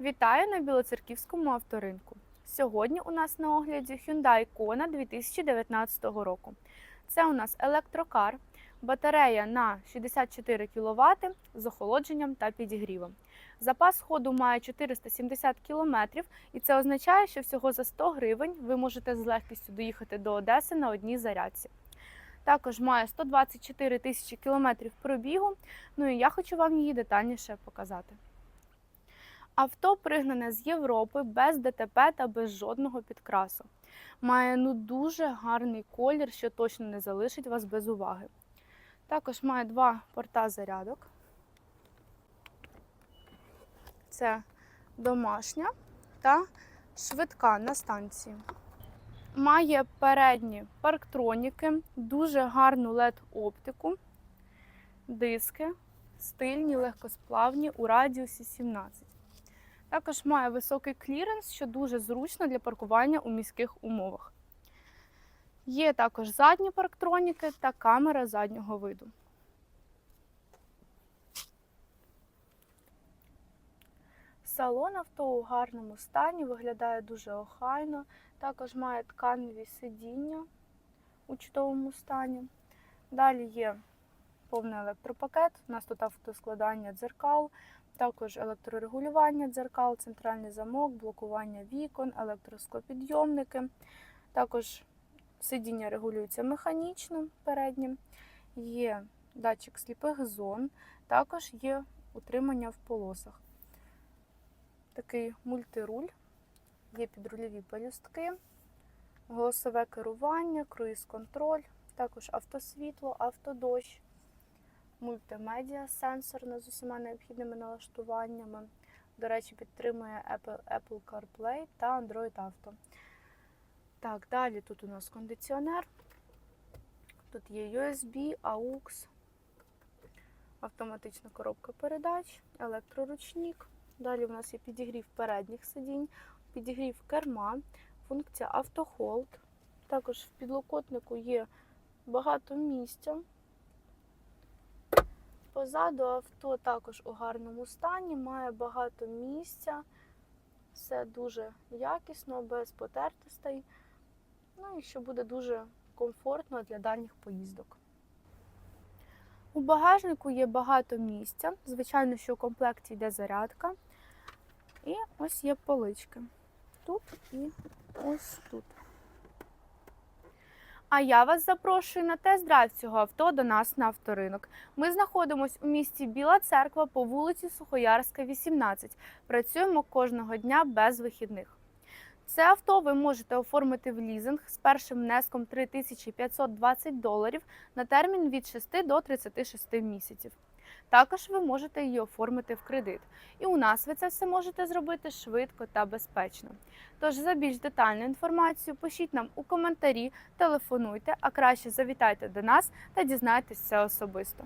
Вітаю на Білоцерківському авторинку. Сьогодні у нас на огляді Hyundai Kona 2019 року. Це у нас електрокар, батарея на 64 кВт з охолодженням та підігрівом. Запас ходу має 470 км, і це означає, що всього за 100 гривень ви можете з легкістю доїхати до Одеси на одній зарядці. Також має 124 тисячі кілометрів пробігу. Ну і я хочу вам її детальніше показати. Авто пригнане з Європи без ДТП та без жодного підкрасу. Має ну дуже гарний колір, що точно не залишить вас без уваги. Також має два порта зарядок. Це домашня та швидка на станції. Має передні парктроніки, дуже гарну LED-оптику, диски, стильні, легкосплавні у радіусі 17. Також має високий кліренс, що дуже зручно для паркування у міських умовах. Є також задні парктроніки та камера заднього виду. Салон авто у гарному стані, виглядає дуже охайно. Також має тканеві сидіння у чудовому стані. Далі є повний електропакет. У нас тут автоскладання дзеркал, також електрорегулювання дзеркал, центральний замок, блокування вікон, електроскопідйомники. Також сидіння регулюється механічно переднім. Є датчик сліпих зон, також є утримання в полосах. Такий мультируль, є підрульові пелюстки, голосове керування, круїз-контроль, також автосвітло, автодощ мультимедіа сенсорна з усіма необхідними налаштуваннями. До речі, підтримує Apple, Apple CarPlay та Android Auto. Так, далі тут у нас кондиціонер. Тут є USB, AUX, автоматична коробка передач, електроручник. Далі у нас є підігрів передніх сидінь, підігрів керма, функція автохолд. Також в підлокотнику є багато місця. Позаду авто також у гарному стані, має багато місця, все дуже якісно, без потертостей. Ну і що буде дуже комфортно для дальніх поїздок. У багажнику є багато місця. Звичайно, що у комплекті йде зарядка. І ось є полички. Тут і ось тут. А я вас запрошую на тест-драйв цього авто до нас на авторинок. Ми знаходимося у місті Біла Церква по вулиці Сухоярська, 18. Працюємо кожного дня без вихідних. Це авто ви можете оформити в лізинг з першим внеском 3520 доларів на термін від 6 до 36 місяців. Також ви можете її оформити в кредит. І у нас ви це все можете зробити швидко та безпечно. Тож за більш детальну інформацію пишіть нам у коментарі, телефонуйте, а краще завітайте до нас та дізнайтесь це особисто.